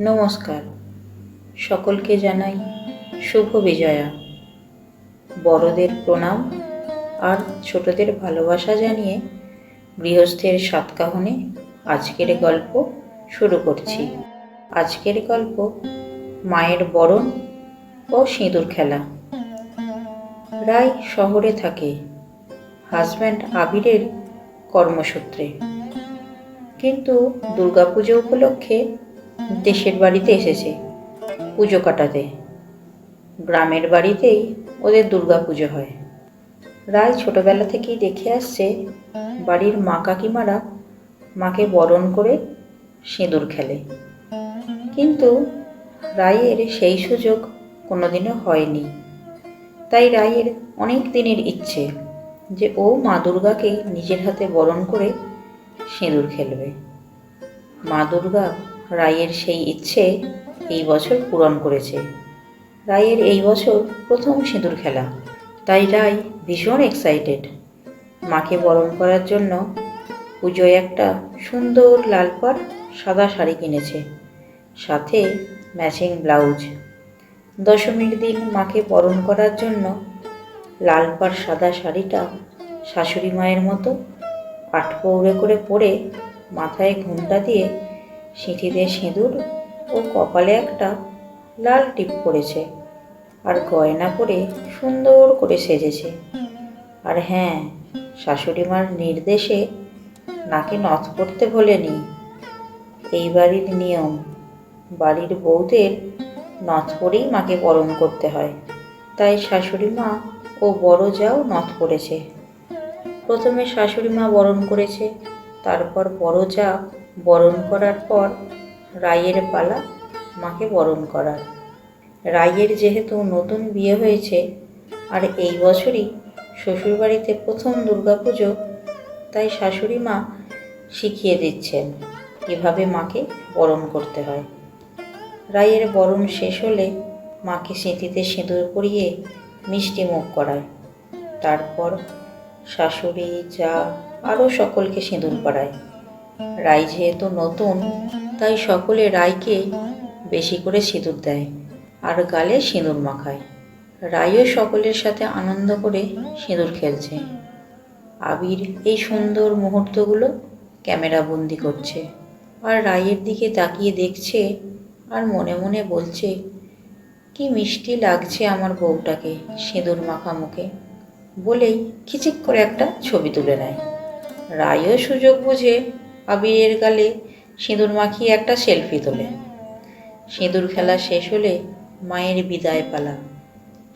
নমস্কার। সকলকে জানাই শুভ বিজয়া। বড়দের প্রণাম আর ছোটদের ভালোবাসা জানিয়ে গৃহস্থের সাতকাহনে আজকের গল্প শুরু করছি। আজকের গল্প মায়ের বরণ ও সিঁদুর খেলা। রায় শহরে থাকে, হাজব্যান্ড আবিরের কর্মসূত্রে। কিন্তু দুর্গাপুজো উপলক্ষে দেশের বাড়িতে এসেছে পুজো কাটাতে। গ্রামের বাড়িতেই ওদের দুর্গা পুজো হয়। রায় ছোটবেলা থেকেই দেখে আসছে বাড়ির মা কাকিমারা মাকে বরণ করে সিঁদুর খেলে। কিন্তু রায়ের সেই সুযোগ কোনোদিনও হয়নি। তাই রায়ের অনেক দিনের ইচ্ছে যে ও মা দুর্গাকে নিজের হাতে বরণ করে সিঁদুর খেলবে। মা দুর্গা রায়ের সেই ইচ্ছে এই বছর পূরণ করেছে। রায়ের এই বছর প্রথম সিঁদুর খেলা। তাই রায় ভীষণ এক্সাইটেড মাকে বরণ করার জন্য পুজোয় একটা সুন্দর লাল পাড় সাদা শাড়ি কিনেছে। সাথে ম্যাচিং ব্লাউজ দশমীর দিন মাকে বরণ করার জন্য লাল পাড় সাদা শাড়িটা শাশুড়ি মায়ের মতো আটপৌড়ে করে পরে মাথায় ঘুমটা দিয়ে সিঁথিতে সিঁদুর ও কপালে একটা লাল টিপ পরেছে আর গয়না পরে সুন্দর করে সেজেছে। আর হ্যাঁ শাশুড়ি মার নির্দেশে নাকে নথ পড়তে ভোলেনি। এই বাড়ির নিয়ম, বাড়ির বউদের নথ পরেই মাকে বরণ করতে হয়। তাই শাশুড়ি মা ও বড় যাও নথ পড়েছে। প্রথমে শাশুড়ি মা বরণ করেছে, তারপর বড় যা বরণ করার পর রায়ের পালা মাকে বরণ করার। রায়ের যেহেতু নতুন বিয়ে হয়েছে, আর এই বছরই শ্বশুরবাড়িতে প্রথম দুর্গাপুজো, তাই শাশুড়ি মা শিখিয়ে দিচ্ছেন কীভাবে মাকে বরণ করতে হয়। রায়ের বরণ শেষ হলে মাকে সিঁথিতে সিঁদুর পরিয়ে মিষ্টি মুখ করায়। তারপর শাশুড়ি, যা আরও সকলকে সিঁদুর পরায়। রায় যেহেতু নতুন, তাই সকলে রায়কে বেশি করে সিঁদুর দেয় আর গালে সিঁদুর মাখায়। রায়ও সকলের সাথে আনন্দ করে সিঁদুর খেলছে। আবির এই সুন্দর মুহূর্তগুলো ক্যামেরা বন্দি করছে আর রায়ের দিকে তাকিয়ে দেখছে আর মনে মনে বলছে, কি মিষ্টি লাগছে আমার বউটাকে সিঁদুর মাখা মুখে। বলেই খিচিক করে একটা ছবি তুলে নেয়। রায়ও সুযোগ বুঝে আবিরের গালে সিঁদুর মাখিয়ে একটা সেলফি তোলে। সিঁদুর খেলা শেষ হলে মায়ের বিদায় পালা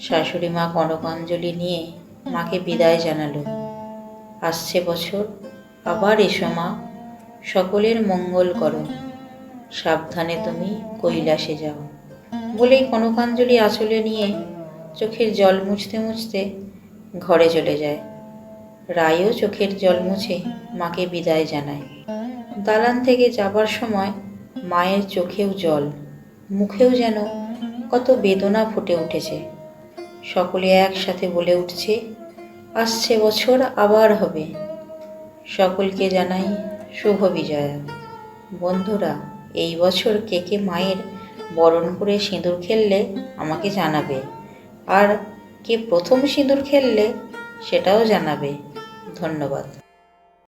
শাশুড়ি মা কনকাঞ্জলি নিয়ে মাকে বিদায় জানালো। আসছে বছর, আবার এসো মা, সকলের মঙ্গল করো। সাবধানে তুমি কৈলাসে যাও। বলেই কনকাঞ্জলি আঁচলে নিয়ে চোখের জল মুছতে মুছতে ঘরে চলে যায়। রায়ও চোখের জল মুছে মাকে বিদায় জানায়। দালান থেকে যাবার সময় মায়ের চোখেও জল, মুখেও যেন কত বেদনা ফুটে উঠেছে। সকলে একসাথে বলে উঠছে, আসছে বছর, আবার হবে। সকলকে জানাই শুভ বিজয়া। বন্ধুরা, এই বছর কে কে মায়ের বরণ করে সিঁদুর খেললে আমাকে জানাবে। আর কে প্রথম সিঁদুর খেললে সেটাও জানাবে। ধন্যবাদ।